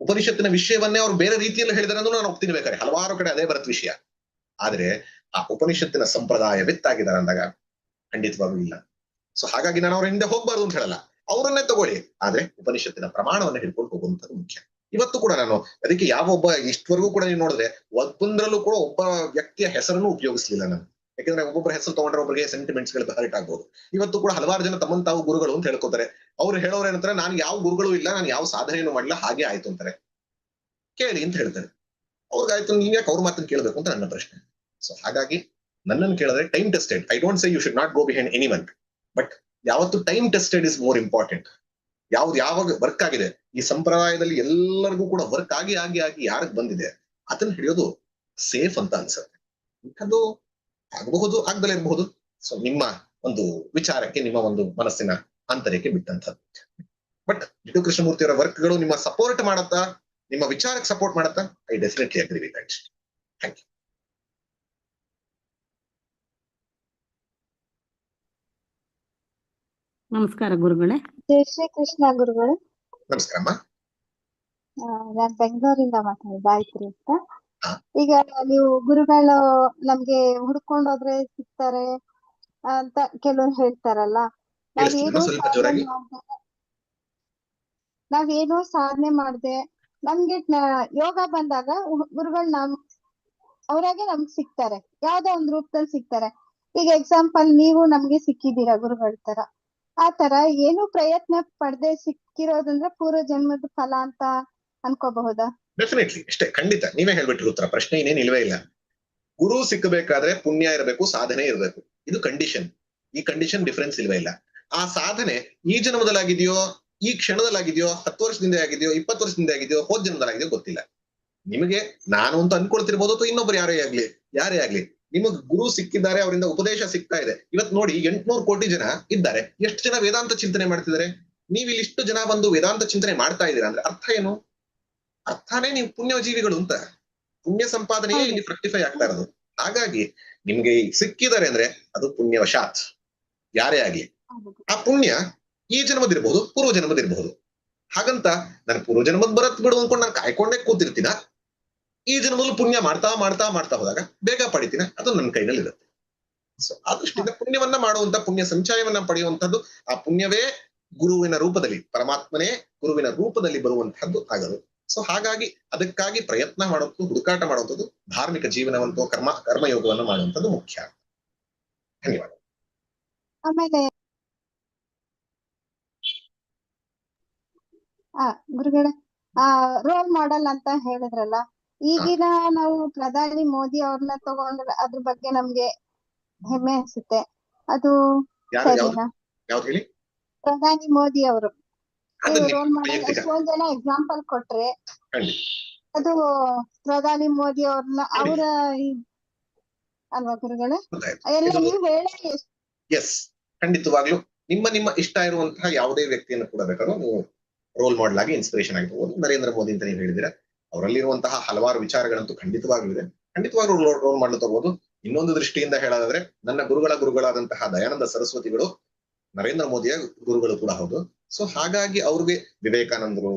ಉಪನಿಷತ್ತಿನ ವಿಷಯವನ್ನೇ ಅವ್ರು ಬೇರೆ ರೀತಿಯಲ್ಲಿ ಹೇಳಿದ್ರೆ ನಾನು ಒಪ್ತೀನಿ ಬೇಕಾದ್ರೆ ಹಲವಾರು ಕಡೆ ಅದೇ ಬರತ್ ವಿಷಯ. ಆದ್ರೆ ಆ ಉಪನಿಷತ್ತಿನ ಸಂಪ್ರದಾಯ ವಿತ್ತಾಗಿದ್ದಾರೆ ಅಂದಾಗ ಖಂಡಿತವಾಗ್ಲೂ ಇಲ್ಲ. ಸೊ ಹಾಗಾಗಿ ನಾನು ಅವ್ರ ಹಿಂದೆ ಹೋಗ್ಬಾರ್ದು ಅಂತ ಹೇಳಲ್ಲ. ಅವರನ್ನೇ ತಗೊಳ್ಳಿ. ಆದ್ರೆ ಉಪನಿಷತ್ತಿನ ಪ್ರಮಾಣವನ್ನ ಹಿಡ್ಕೊಂಡು ಹೋಗುವಂಥದ್ದು ಮುಖ್ಯ. ಇವತ್ತು ಕೂಡ ನಾನು ಅದಕ್ಕೆ ಯಾವ ಒಬ್ಬ ಇಷ್ಟವರೆಗೂ ಕೂಡ ನೀವು ನೋಡಿದ್ರೆ ಒಂದೊಂದ್ರಲ್ಲೂ ಕೂಡ ಒಬ್ಬ ವ್ಯಕ್ತಿಯ ಹೆಸರನ್ನು ಉಪಯೋಗಿಸ್ಲಿಲ್ಲ ನಾನು. ಯಾಕಂದ್ರೆ ಒಬ್ಬೊಬ್ಬರ ಹೆಸರು ತಗೊಂಡ್ರೆ ಒಬ್ಬರಿಗೆ ಸೆಂಟಿಮೆಂಟ್ಸ್ಗಳು ಹರ್ಟ್ ಆಗ್ಬೋದು. ಇವತ್ತು ಕೂಡ ಹಲವಾರು ಜನ ತಮ್ಮ ತಾವು ಗುರುಗಳು ಅಂತ ಹೇಳ್ಕೊತಾರೆ. ಅವ್ರು ಹೇಳೋರು ಏನಂತಾರೆ, ನಾನು ಯಾವ ಗುರುಗಳು ಇಲ್ಲ, ನಾನು ಯಾವ ಸಾಧನೆಯನ್ನು ಮಾಡಿಲ್ಲ ಹಾಗೆ ಆಯ್ತು ಅಂತಾರೆ. ಕೇಳಿ ಅಂತ ಹೇಳ್ತಾರೆ. ಅವ್ರಿಗಾಯ್ತು, ನೀವ್ ಯಾಕೆ ಅವ್ರ ಮಾತನ್ನು ಕೇಳಬೇಕು? ಅಂತ ನನ್ನ ಪ್ರಶ್ನೆ. ಸೊ ಹಾಗಾಗಿ ನನ್ನನ್ನು ಕೇಳಿದ್ರೆ time tested I don't say you should not go behind any but ಯಾವತ್ತು time tested is more important ಯಾವ್ದು ಯಾವಾಗ ವರ್ಕ್ ಆಗಿದೆ, ಈ ಸಂಪ್ರದಾಯದಲ್ಲಿ ಎಲ್ಲರಿಗೂ ಕೂಡ ವರ್ಕ್ ಆಗಿ ಆಗಿ ಆಗಿ ಯಾರಿಗೆ ಬಂದಿದೆ, ಅದನ್ನ ಹಿಡಿಯೋದು ಸೇಫ್ ಅಂತ ಅನ್ಸುತ್ತೆ. ಇಂಥದ್ದು ಆಗಬಹುದು, ಆಗ್ದಲೇ ಇರಬಹುದು. ಸೊ ನಿಮ್ಮ ಒಂದು ವಿಚಾರಕ್ಕೆ, ನಿಮ್ಮ ಒಂದು ಮನಸ್ಸಿನ ಆಂತರ್ಯಕ್ಕೆ ಬಿಟ್ಟಂತದ್ದು ಬಟ್ ಜಿಟು ಕೃಷ್ಣಮೂರ್ತಿ ಅವರ ವರ್ಕ್ಗಳು ನಿಮ್ಮ ಸಪೋರ್ಟ್ ಮಾಡತ್ತಾ, ನಿಮ್ಮ ವಿಚಾರಕ್ಕೆ ಸಪೋರ್ಟ್ ಮಾಡತ್ತಾ I definitely agree with thank you ನಮಸ್ಕಾರ ಗುರುಗಳೇ. ಜೈ ಶ್ರೀ ಕೃಷ್ಣ ಗುರುಗಳು. ನಮಸ್ಕಾರಮ್ಮ ನಾನ್ ಬೆಂಗಳೂರಿಂದ ಮಾತಾಡೋದು ಗಾಯತ್ರಿ ಅಂತ. ಈಗ ನೀವು ಗುರುಗಳು ನಮ್ಗೆ ಹುಡ್ಕೊಂಡು ಹೋದ್ರೆ ಸಿಗ್ತಾರೆ ಅಂತ ಕೆಲವ್ರು ಹೇಳ್ತಾರಲ್ಲ. ನಾವೇನೋ ಸಾಧನೆ ಜೋರಾಗಿ. ಮಾಡ್ದೆ. ನಾವೇನೋ ಸಾಧನೆ ಮಾಡ್ದೆ. ನಮ್ಗೆ ಯೋಗ ಬಂದಾಗ ಗುರುಗಳು ನಮ್ ಅವರಾಗೆ ನಮ್ಗ್ ಸಿಗ್ತಾರೆ. ಯಾವ್ದೋ ಒಂದ್ ರೂಪದಲ್ಲಿ ಸಿಗ್ತಾರೆ. ಈಗ ಎಕ್ಸಾಂಪಲ್ ನೀವು ನಮ್ಗೆ ಸಿಕ್ಕಿದ್ದೀರಾ ಗುರುಗಳ ತರ. ಆ ತರ ಏನು ಪ್ರಯತ್ನ ಪಡ್ದೆ ಸಿಕ್ಕಿರೋದಂದ್ರೆ ಪೂರ್ವ ಜನ್ಮದ ಫಲ ಅಂತ ಅನ್ಕೋಬಹುದಾ? ಡೆಫಿನೆಟ್ಲಿ ಅಷ್ಟೇ, ಖಂಡಿತ. ನೀವೇ ಹೇಳ್ಬಿಟ್ರಿ ಉತ್ತರ. ಪ್ರಶ್ನೆ ಇನ್ನೇನು ಇಲ್ವೇ ಇಲ್ಲ. ಗುರು ಸಿಕ್ಕಬೇಕಾದ್ರೆ ಪುಣ್ಯ ಇರಬೇಕು, ಸಾಧನೆ ಇರಬೇಕು. ಇದು ಕಂಡೀಷನ್ ಈ ಕಂಡೀಷನ್ ಡಿಫರೆನ್ಸ್ ಇಲ್ವೇ ಇಲ್ಲ. ಆ ಸಾಧನೆ ಈ ಜನ್ಮದಲ್ಲಾಗಿದೆಯೋ, ಈ ಕ್ಷಣದಲ್ಲಾಗಿದೆಯೋ, ಹತ್ತು ವರ್ಷದಿಂದ ಆಗಿದೆಯೋ, ಇಪ್ಪತ್ತು ವರ್ಷದಿಂದ ಆಗಿದೆಯೋ, ಹೋದ್ ಜನ್ಮದಲ್ಲಾಗಿದೆಯೋ ಗೊತ್ತಿಲ್ಲ. ನಿಮಗೆ ನಾನು ಅಂತ ಅನ್ಕೊಳ್ತಿರ್ಬೋದು ಅಥವಾ ಇನ್ನೊಬ್ರು ಯಾರೇ ಆಗ್ಲಿ? ಯಾರೇ ಆಗ್ಲಿ? ನಿಮಗ್ ಗುರು ಸಿಕ್ಕಿದ್ದಾರೆ ಅವರಿಂದ ಉಪದೇಶ ಸಿಗ್ತಾ ಇದೆ. ಇವತ್ ನೋಡಿ ಎಂಟ್ನೂರು ಕೋಟಿ ಜನ ಇದ್ದಾರೆ. ಎಷ್ಟು ಜನ ವೇದಾಂತ ಚಿಂತನೆ ಮಾಡ್ತಿದ್ದಾರೆ? ನೀವು ಇಲ್ಲಿ ಇಷ್ಟು ಜನ ಬಂದು ವೇದಾಂತ ಚಿಂತನೆ ಮಾಡ್ತಾ ಇದ್ದೀರಾ ಅಂದ್ರೆ ಅರ್ಥ ಏನು? ಅರ್ಥನೇ ನೀವು ಪುಣ್ಯ ಜೀವಿಗಳು ಅಂತ. ಪುಣ್ಯ ಸಂಪಾದನೆಯೇ ಇಲ್ಲಿ ಫ್ರಕ್ಟಿಫೈ ಆಗ್ತಾ ಇರೋದು. ಹಾಗಾಗಿ ನಿಮ್ಗೆ ಸಿಕ್ಕಿದ್ದಾರೆ ಅಂದ್ರೆ ಅದು ಪುಣ್ಯವಶಾತ್. ಯಾರೇ ಆಗ್ಲಿ. ಆ ಪುಣ್ಯ ಈ ಜನ್ಮದಿರ್ಬಹುದು ಪೂರ್ವ ಜನ್ಮದಿರ್ಬಹುದು ಹಾಗಂತ ನಾನು ಪೂರ್ವ ಜನ್ಮದ್ ಬರತ್ ಬಿಡು ಅನ್ಕೊಂಡು ನಾನು ಕಾಯ್ಕೊಂಡೇ ಕೂತಿರ್ತೀನ? ಈ ಜನ್ಮದಲ್ಲಿ ಪುಣ್ಯ ಮಾಡ್ತಾ ಮಾಡ್ತಾ ಮಾಡ್ತಾ ಹೋದಾಗ ಬೇಗ ಪಡಿತೀನಿ. ಅದು ನನ್ನ ಕೈನಲ್ಲಿ ಇರುತ್ತೆ. ಸೊ ಆದಷ್ಟು ಪುಣ್ಯವನ್ನ ಮಾಡುವಂತ, ಪುಣ್ಯ ಸಂಚಯವನ್ನ ಪಡೆಯುವಂತದ್ದು ಆ ಪುಣ್ಯವೇ ಗುರುವಿನ ರೂಪದಲ್ಲಿ, ಪರಮಾತ್ಮನೇ ಗುರುವಿನ ರೂಪದಲ್ಲಿ ಬರುವಂತಹದ್ದು ಆಗದು. ಸೊ ಹಾಗಾಗಿ ಅದಕ್ಕಾಗಿ ಪ್ರಯತ್ನ ಮಾಡುವಂಥದ್ದು ಹುಡುಕಾಟ ಮಾಡುವಂಥದ್ದು ಧಾರ್ಮಿಕ ಜೀವನವಂತೂ ಕರ್ಮ, ಕರ್ಮಯೋಗವನ್ನು ಮಾಡುವಂಥದ್ದು ಮುಖ್ಯ. ಧನ್ಯವಾದ. ಆಮೇಲೆ ಆ ರೋಲ್ ಮಾಡೆಲ್ ಅಂತ ಹೇಳಿದ್ರಲ್ಲ ಈಗಿನ ನಾವು ಪ್ರಧಾನಿ ಮೋದಿ ಅವ್ರನ್ನ ತಗೊಂಡ್ರೆ ಅದ್ರ ಬಗ್ಗೆ ನಮ್ಗೆ ಹೆಮ್ಮೆ ಅನ್ಸುತ್ತೆ. ಅದು ಸರಿನಾ? ಪ್ರಧಾನಿ ಮೋದಿ ಅವರು. ಎಷ್ಟೊಂದ್ ಜನ ಎಕ್ಸಾಂಪಲ್ ಕೊಟ್ರೆ ಅದು ಪ್ರಧಾನಿ ಮೋದಿ ಅವ್ರನ್ನ ಅವರ ಅಲ್ವಾ ಗುರುಗಳೇ? ಎಲ್ಲ ನೀವು ಹೇಳಿ ಎಸ್ ಖಂಡಿತವಾಗ್ಲು ನಿಮ್ಮ ನಿಮ್ಮ ಇಷ್ಟ ಇರುವಂತಹ ಯಾವುದೇ ವ್ಯಕ್ತಿಯನ್ನು ಕೂಡ ಬೇಕಾದ್ರೂ ನೀವು ರೋಲ್ ಮಾಡೆಲ್ ಆಗಿ ಇನ್ಸ್ಪಿರೇಷನ್ ಆಗಿರ್ಬೋದು ನರೇಂದ್ರ ಮೋದಿ ಅಂತ ನೀವು ಹೇಳಿದಿರ ಅವರಲ್ಲಿರುವಂತಹ ಹಲವಾರು ವಿಚಾರಗಳಂತೂ ಖಂಡಿತವಾಗ್ಲೂ ಇದೆ. ಖಂಡಿತವಾಗ್ಲೂ ರೋಲ್ ಮಾಡಲು ತಗೋಬಹುದು ಇನ್ನೊಂದು ದೃಷ್ಟಿಯಿಂದ ಹೇಳೋದಾದ್ರೆ ನನ್ನ ಗುರುಗಳ ಗುರುಗಳಾದಂತಹ ದಯಾನಂದ ಸರಸ್ವತಿಗಳು ನರೇಂದ್ರ ಮೋದಿಯ ಗುರುಗಳು ಕೂಡ ಹೌದು. ಸೊ ಹಾಗಾಗಿ ಅವ್ರಿಗೆ ವಿವೇಕಾನಂದರು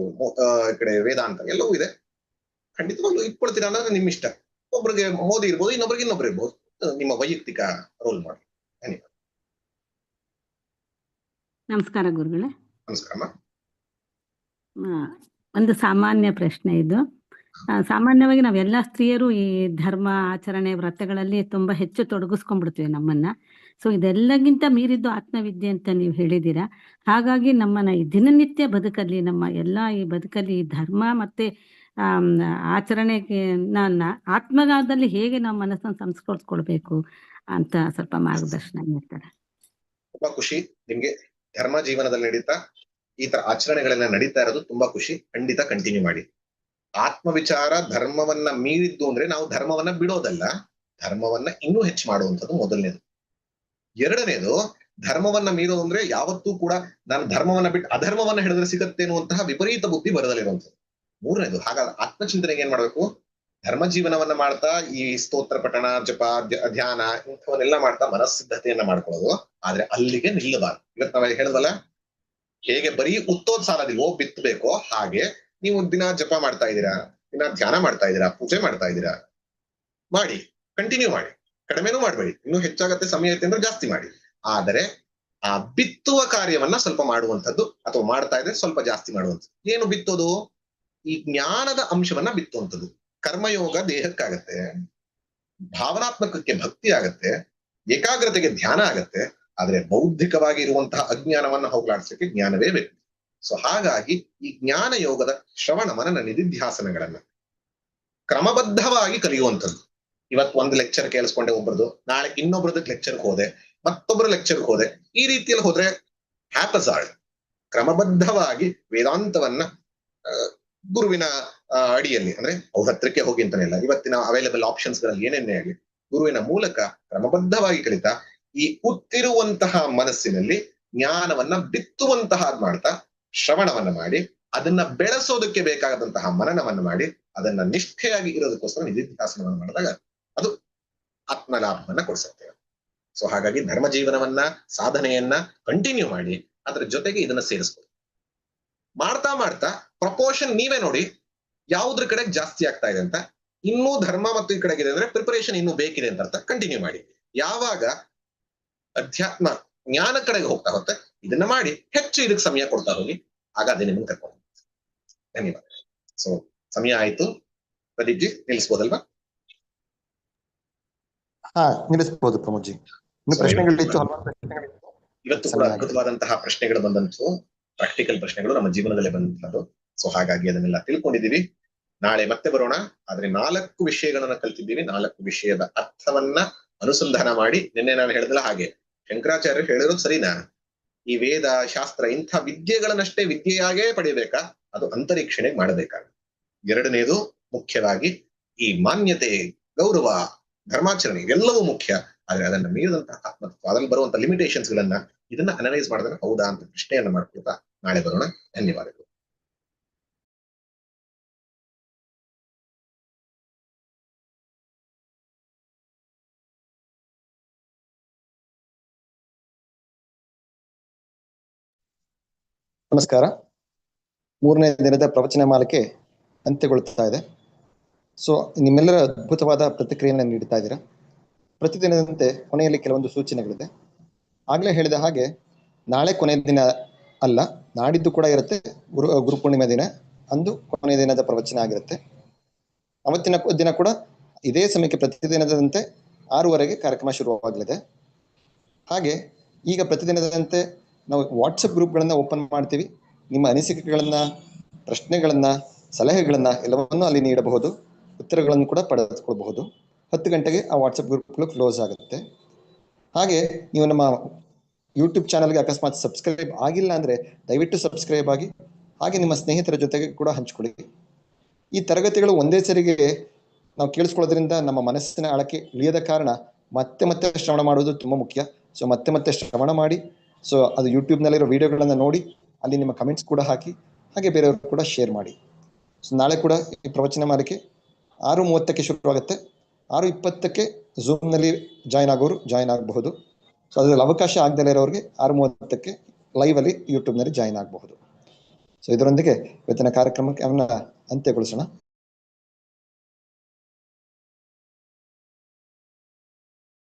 ಕಡೆ ವೇದಾಂತ ಎಲ್ಲವೂ ಇದೆ. ಖಂಡಿತವಾಗ್ಲೂ ಇಟ್ಕೊಳ್ತೀರಾ ಅನ್ನೋದು ನಿಮ್ಮ ಇಷ್ಟ. ಒಬ್ರಿಗೆ ಮೋದಿ ಇರ್ಬೋದು ಇನ್ನೊಬ್ರಿಗೆ ಇನ್ನೊಬ್ರು ಇರ್ಬೋದು. ನಿಮ್ಮ ವೈಯಕ್ತಿಕ ರೋಲ್ ಮಾಡಿ ನಮಸ್ಕಾರ ಗುರುಗಳೇ. ನಮಸ್ಕಾರಮ್ಮ ಆ, ಒಂದು ಸಾಮಾನ್ಯ ಪ್ರಶ್ನೆ ಇದು. ಸಾಮಾನ್ಯವಾಗಿ ನಾವೆಲ್ಲ ಸ್ತ್ರೀಯರು ಈ ಧರ್ಮ, ಆಚರಣೆ, ವ್ರತಗಳಲ್ಲಿ ತುಂಬಾ ಹೆಚ್ಚು ತೊಡಗಿಸ್ಕೊಂಡ್ಬಿಡ್ತೀವಿ ನಮ್ಮನ್ನ. ಸೊ ಇದೆಲ್ಲಗಿಂತ ಮೀರಿದ್ದು ಆತ್ಮವಿದ್ಯೆ ಅಂತ ನೀವು ಹೇಳಿದ್ದೀರಾ. ಹಾಗಾಗಿ ನಮ್ಮನ್ನ ಈ ದಿನನಿತ್ಯ ಬದುಕಲ್ಲಿ, ನಮ್ಮ ಎಲ್ಲಾ ಈ ಬದುಕಲ್ಲಿ ಈ ಧರ್ಮ ಮತ್ತೆ ಆಚರಣೆ ಆಚರಣೆಗೆ ನನ್ನ ಆತ್ಮಗಾದಲ್ಲಿ ಹೇಗೆ ನಮ್ಮ ಮನಸ್ಸನ್ನು ಸಂಸ್ಕರಿಸ್ಕೊಳ್ಬೇಕು ಅಂತ ಸ್ವಲ್ಪ ಮಾರ್ಗದರ್ಶನ ನೀಡ್ತಾರೆ ತುಂಬಾ ಖುಷಿ ನಿಮ್ಗೆ ಧರ್ಮ ಜೀವನದಲ್ಲಿ ನಡೀತಾ, ಈ ತರ ಆಚರಣೆಗಳೆಲ್ಲ ನಡೀತಾ ಇರೋದು ತುಂಬಾ ಖುಷಿ. ಖಂಡಿತ ಕಂಟಿನ್ಯೂ ಮಾಡಿ. ಆತ್ಮವಿಚಾರ ಧರ್ಮವನ್ನ ಮೀರಿದ್ದು ಅಂದ್ರೆ ನಾವು ಧರ್ಮವನ್ನ ಬಿಡೋದಲ್ಲ, ಧರ್ಮವನ್ನ ಇನ್ನೂ ಹೆಚ್ಚು ಮಾಡುವಂಥದ್ದು ಮೊದಲನೇದು. ಎರಡನೇದು, ಧರ್ಮವನ್ನ ಮೀರೋದು ಅಂದ್ರೆ ಯಾವತ್ತೂ ಕೂಡ ನಾನು ಧರ್ಮವನ್ನ ಬಿಟ್ಟು ಅಧರ್ಮವನ್ನ ಹಿಡಿದ್ರೆ ಸಿಗತ್ತೆ ಅನ್ನುವಂತಹ ವಿಪರೀತ ಬುದ್ಧಿ ಬರದಲ್ಲಿರುವಂಥದ್ದು. ಮೂರನೇದು ಹಾಗಾದ್ರೆ ಆತ್ಮಚಿಂತನೆಗೆ ಏನ್ ಮಾಡ್ಬೇಕು? ಧರ್ಮ ಜೀವನವನ್ನ ಮಾಡ್ತಾ ಈ ಸ್ತೋತ್ರ ಪಠಣ, ಜಪ, ಧ್ಯ- ಧ್ಯಾನ ಇಂಥವನ್ನೆಲ್ಲ ಮಾಡ್ತಾ ಮನಸ್ಸಿದ್ಧತೆಯನ್ನ ಮಾಡ್ಕೊಳ್ಳೋದು. ಆದ್ರೆ ಅಲ್ಲಿಗೆ ನಿಲ್ಲಬಾರ್ದು. ಇವತ್ತು ನಾವ್ ಹೇಳುದಲ್ಲ, ಹೇಗೆ ಬರೀ ಉತ್ತೋದ್ ಸಾಲದಿಲ್ವೋ ಬಿತ್ತಬೇಕೋ ಹಾಗೆ ನೀವು ದಿನ ಜಪ ಮಾಡ್ತಾ ಇದ್ದೀರಾ? ದಿನ ಧ್ಯಾನ ಮಾಡ್ತಾ ಇದ್ದೀರಾ? ಪೂಜೆ ಮಾಡ್ತಾ ಇದ್ದೀರಾ? ಮಾಡಿ. ಕಂಟಿನ್ಯೂ ಮಾಡಿ. ಕಡಿಮೆನೂ ಮಾಡಬೇಡಿ. ಇನ್ನೂ ಹೆಚ್ಚಾಗತ್ತೆ ಸಮಯ ಐತೆ ಅಂದ್ರೆ ಜಾಸ್ತಿ ಮಾಡಿ. ಆದರೆ ಆ ಬಿತ್ತುವ ಕಾರ್ಯವನ್ನ ಸ್ವಲ್ಪ ಮಾಡುವಂಥದ್ದು ಅಥವಾ ಮಾಡ್ತಾ ಇದ್ರೆ ಸ್ವಲ್ಪ ಜಾಸ್ತಿ ಮಾಡುವಂಥದ್ದು. ಏನು ಬಿತ್ತೋದು? ಈ ಜ್ಞಾನದ ಅಂಶವನ್ನ ಬಿತ್ತುವಂಥದ್ದು. ಕರ್ಮಯೋಗ ದೇಹಕ್ಕಾಗತ್ತೆ. ಭಾವನಾತ್ಮಕಕ್ಕೆ ಭಕ್ತಿ ಆಗತ್ತೆ. ಏಕಾಗ್ರತೆಗೆ ಧ್ಯಾನ ಆಗತ್ತೆ. ಆದ್ರೆ ಬೌದ್ಧಿಕವಾಗಿ ಇರುವಂತಹ ಅಜ್ಞಾನವನ್ನ ಹೋಗ್ಲಾಡ್ಸಕ್ಕೆ ಜ್ಞಾನವೇ ಬೇಕು. ಸೊ ಹಾಗಾಗಿ ಈ ಜ್ಞಾನ ಯೋಗದ ಶ್ರವಣ ಮನನ ನಿಧಿಧ್ಯಾಸನಗಳನ್ನ ಕ್ರಮಬದ್ಧವಾಗಿ ಕಲಿಯುವಂಥದ್ದು. ಇವತ್ತು ಒಂದು ಲೆಕ್ಚರ್ ಕೇಳಿಸ್ಕೊಂಡೆ ಒಬ್ರದ್ದು ನಾಳೆ ಇನ್ನೊಬ್ರದ್ದು ಲೆಕ್ಚರ್ಗೆ ಹೋದೆ ಮತ್ತೊಬ್ಬರ ಲೆಕ್ಚರ್ಗೆ ಹೋದೆ. ಈ ರೀತಿಯಲ್ಲಿ ಹೋದ್ರೆ ಹ್ಯಾಪಸಾಳ್ ಕ್ರಮಬದ್ಧವಾಗಿ ವೇದಾಂತವನ್ನ ಗುರುವಿನ ಅಡಿಯಲ್ಲಿ, ಅಂದ್ರೆ ಅವ್ರ ಹತ್ರಕ್ಕೆ ಹೋಗಿ ಅಂತಾನೆ ಇಲ್ಲ, ಇವತ್ತಿನ ಅವೈಲೇಬಲ್ ಆಪ್ಷನ್ಸ್ಗಳಲ್ಲಿ ಏನೇನೇ ಆಗಲಿ, ಗುರುವಿನ ಮೂಲಕ ಕ್ರಮಬದ್ಧವಾಗಿ ಕಲಿತಾ, ಈ ಉತ್ತಿರುವಂತಹ ಮನಸ್ಸಿನಲ್ಲಿ ಜ್ಞಾನವನ್ನ ಬಿತ್ತುವಂತಹ ಮಾಡ್ತಾ ಶ್ರವಣವನ್ನ ಮಾಡಿ, ಅದನ್ನ ಬೆಳೆಸೋದಕ್ಕೆ ಬೇಕಾದಂತಹ ಮನನವನ್ನು ಮಾಡಿ, ಅದನ್ನ ನಿಷ್ಠೆಯಾಗಿ ಇರೋದಕ್ಕೋಸ್ಕರ ನಿಧಿಧ್ಯಾಸನವನ್ನು ಮಾಡಿದಾಗ ಅದು ಆತ್ಮಲಾಭವನ್ನ ಕೊಡಿಸುತ್ತೆ. ಸೊ ಹಾಗಾಗಿ ಧರ್ಮ ಜೀವನವನ್ನ, ಸಾಧನೆಯನ್ನ ಕಂಟಿನ್ಯೂ ಮಾಡಿ, ಅದರ ಜೊತೆಗೆ ಇದನ್ನ ಸೇರಿಸ್ಬೋದು. ಮಾಡ್ತಾ ಮಾಡ್ತಾ ಪ್ರಪೋರ್ಷನ್ ನೀವೇ ನೋಡಿ, ಯಾವುದ್ರ ಕಡೆ ಜಾಸ್ತಿ ಆಗ್ತಾ ಇದೆ ಅಂತ. ಇನ್ನೂ ಧರ್ಮ ಮತ್ತು ಈ ಕಡೆಗಿದೆ ಅಂದ್ರೆ ಪ್ರಿಪರೇಷನ್ ಇನ್ನೂ ಬೇಕಿದೆ ಅಂತ ಅರ್ಥ. ಕಂಟಿನ್ಯೂ ಮಾಡಿ. ಯಾವಾಗ ಅಧ್ಯಾತ್ಮ ಜ್ಞಾನ ಕಡೆಗೆ ಹೋಗ್ತಾ ಹೋಗುತ್ತೆ ಇದನ್ನ ಮಾಡಿ ಹೆಚ್ಚು ಇದಕ್ಕೆ ಸಮಯ ಕೊಡ್ತಾ ಹೋಗಿ ಆಗ ಅದೇ ನಿಮ್ಗೆ ಕರ್ಕೊಂಡು. ಧನ್ಯವಾದ. ಸೊ ಸಮಯ ಆಯ್ತು. ಪ್ರದೀಪ್ ಜಿ ನಿಲ್ಲಿಸ್ಬೋದಲ್ವಾ? ಹಾ ನಿಲ್ಲಿಸಬಹುದು ಪ್ರಮೋದ್ ಜಿ. ಪ್ರಶ್ನೆಗಳಿತ್ತು ಇವತ್ತು ಕೂಡ ಅದ್ಭುತವಾದಂತಹ ಪ್ರಶ್ನೆಗಳು ಬಂದಂತು ಪ್ರಾಕ್ಟಿಕಲ್ ಪ್ರಶ್ನೆಗಳು ನಮ್ಮ ಜೀವನದಲ್ಲೇ ಬಂದಂತಹದ್ದು ಸೊ ಹಾಗಾಗಿ ಅದನ್ನೆಲ್ಲ ತಿಳ್ಕೊಂಡಿದೀವಿ ನಾಳೆ ಮತ್ತೆ ಬರೋಣ. ಆದ್ರೆ ನಾಲ್ಕು ವಿಷಯಗಳನ್ನ ಕಲ್ತಿದ್ದೀವಿ. ನಾಲ್ಕು ವಿಷಯದ ಅರ್ಥವನ್ನ ಅನುಸಂಧಾನ ಮಾಡಿ ನಿನ್ನೆ ನಾನು ಹೇಳಿದಲ್ಲ ಹಾಗೆ. ಶಂಕರಾಚಾರ್ಯರು ಹೇಳಿರೋದು ಸರಿನಾ? ಈ ವೇದ, ಶಾಸ್ತ್ರ ಇಂಥ ವಿದ್ಯೆಗಳನ್ನಷ್ಟೇ ವಿದ್ಯೆಯಾಗೇ ಪಡಿಬೇಕಾ? ಅದು ಅಂತರೀಕ್ಷಣೆ ಮಾಡಬೇಕಾ ಎರಡನೇದು ಮುಖ್ಯವಾಗಿ ಈ ಮಾನ್ಯತೆ, ಗೌರವ, ಧರ್ಮಾಚರಣೆ ಇವೆಲ್ಲವೂ ಮುಖ್ಯ. ಆದ್ರೆ ಅದನ್ನ ಮೀರಿದಂತಹ ಆತ್ಮತ್ವ ಅದ್ರಲ್ಲಿ ಬರುವಂತಹ ಲಿಮಿಟೇಷನ್ಸ್ ಗಳನ್ನ ಇದನ್ನ ಅನಲೈಸ್ ಮಾಡಿದ್ರೆ ಹೌದಾ ಅಂತ ಪ್ರಶ್ನೆಯನ್ನ ಮಾಡ್ಕೊಳ್ತಾ ನಾಳೆ ಬರೋಣ. ಧನ್ಯವಾದಗಳು. ನಮಸ್ಕಾರ. ಮೂರನೇ ದಿನದ ಪ್ರವಚನ ಮಾಲಿಕೆ ಅಂತ್ಯಗೊಳ್ತಾ ಇದೆ. ಸೊ ನಿಮ್ಮೆಲ್ಲರ ಅದ್ಭುತವಾದ ಪ್ರತಿಕ್ರಿಯೆಯನ್ನು ನೀಡ್ತಾ ಇದ್ದೀರಾ? ಪ್ರತಿದಿನದಂತೆ ಕೊನೆಯಲ್ಲಿ ಕೆಲವೊಂದು ಸೂಚನೆಗಳಿದೆ. ಆಗ್ಲೇ ಹೇಳಿದ ಹಾಗೆ, ನಾಳೆ ಕೊನೆಯ ದಿನ ಅಲ್ಲ, ನಾಡಿದ್ದು ಕೂಡ ಇರುತ್ತೆ. ಗುರು, ಗುರುಪೂರ್ಣಿಮೆ ದಿನ. ಅಂದು ಕೊನೆಯ ದಿನದ ಪ್ರವಚನ ಆಗಿರುತ್ತೆ. ಅವತ್ತಿನ ದಿನ ಕೂಡ ಇದೇ ಸಮಯಕ್ಕೆ ಪ್ರತಿದಿನದಂತೆ ಆರೂವರೆಗೆ ಕಾರ್ಯಕ್ರಮ ಶುರುವಾಗಲಿದೆ. ಹಾಗೆ, ಈಗ ಪ್ರತಿದಿನದಂತೆ ನಾವು ವಾಟ್ಸಪ್ ಗ್ರೂಪ್ಗಳನ್ನು ಓಪನ್ ಮಾಡ್ತೀವಿ. ನಿಮ್ಮ ಅನಿಸಿಕೆಗಳನ್ನ, ಪ್ರಶ್ನೆಗಳನ್ನ, ಸಲಹೆಗಳನ್ನ ಎಲ್ಲವನ್ನೂ ಅಲ್ಲಿ ನೀಡಬಹುದು. ಉತ್ತರಗಳನ್ನು ಕೂಡ ಪಡೆದುಕೊಳ್ಬಹುದು. ಹತ್ತು ಗಂಟೆಗೆ ಆ ವಾಟ್ಸಪ್ ಗ್ರೂಪ್ಗಳು ಕ್ಲೋಸ್ ಆಗುತ್ತೆ. ಹಾಗೆ ನೀವು ನಮ್ಮ ಯೂಟ್ಯೂಬ್ ಚಾನಲ್ಗೆ ಅಕಸ್ಮಾತ್ ಸಬ್ಸ್ಕ್ರೈಬ್ ಆಗಿಲ್ಲ ಅಂದ್ರೆ ದಯವಿಟ್ಟು ಸಬ್ಸ್ಕ್ರೈಬ್ ಆಗಿ, ಹಾಗೆ ನಿಮ್ಮ ಸ್ನೇಹಿತರ ಜೊತೆಗೆ ಕೂಡ ಹಂಚಿಕೊಳ್ಳಿ. ಈ ತರಗತಿಗಳು ಒಂದೇ ಸರಿಗೆ ನಾವು ಕೇಳಿಸ್ಕೊಳ್ಳೋದ್ರಿಂದ ನಮ್ಮ ಮನಸ್ಸಿನ ಆಳಕ್ಕೆ ಇಳಿಯದ ಕಾರಣ ಮತ್ತೆ ಮತ್ತೆ ಶ್ರವಣ ಮಾಡುವುದು ತುಂಬಾ ಮುಖ್ಯ. ಸೊ ಮತ್ತೆ ಮತ್ತೆ ಶ್ರವಣ ಮಾಡಿ ಸೊ ಅದು ಯೂಟ್ಯೂಬ್ನಲ್ಲಿರೋ ವಿಡಿಯೋಗಳನ್ನು ನೋಡಿ, ಅಲ್ಲಿ ನಿಮ್ಮ ಕಮೆಂಟ್ಸ್ ಕೂಡ ಹಾಕಿ, ಹಾಗೆ ಬೇರೆಯವರು ಕೂಡ ಶೇರ್ ಮಾಡಿ. ಸೊ ನಾಳೆ ಕೂಡ ಈ ಪ್ರವಚನ ಮಾಲಿಕೆ ಆರು ಮೂವತ್ತಕ್ಕೆ ಶುರುವಾಗುತ್ತೆ. ಆರು ಇಪ್ಪತ್ತಕ್ಕೆ ಝೂಮ್ನಲ್ಲಿ ಜಾಯ್ನ್ ಆಗೋರು ಜಾಯ್ನ್ ಆಗಬಹುದು. ಸೊ ಅದರಲ್ಲಿ ಅವಕಾಶ ಆಗದಲ್ಲೇ ಇರೋರಿಗೆ ಆರು ಮೂವತ್ತಕ್ಕೆ ಲೈವಲ್ಲಿ ಯೂಟ್ಯೂಬ್ನಲ್ಲಿ ಜಾಯ್ನ್ ಆಗಬಹುದು. ಸೊ ಇದರೊಂದಿಗೆ ಇವತ್ತಿನ ಕಾರ್ಯಕ್ರಮಕ್ಕೆ ಅವನ್ನ ಅಂತ್ಯಗೊಳಿಸೋಣ.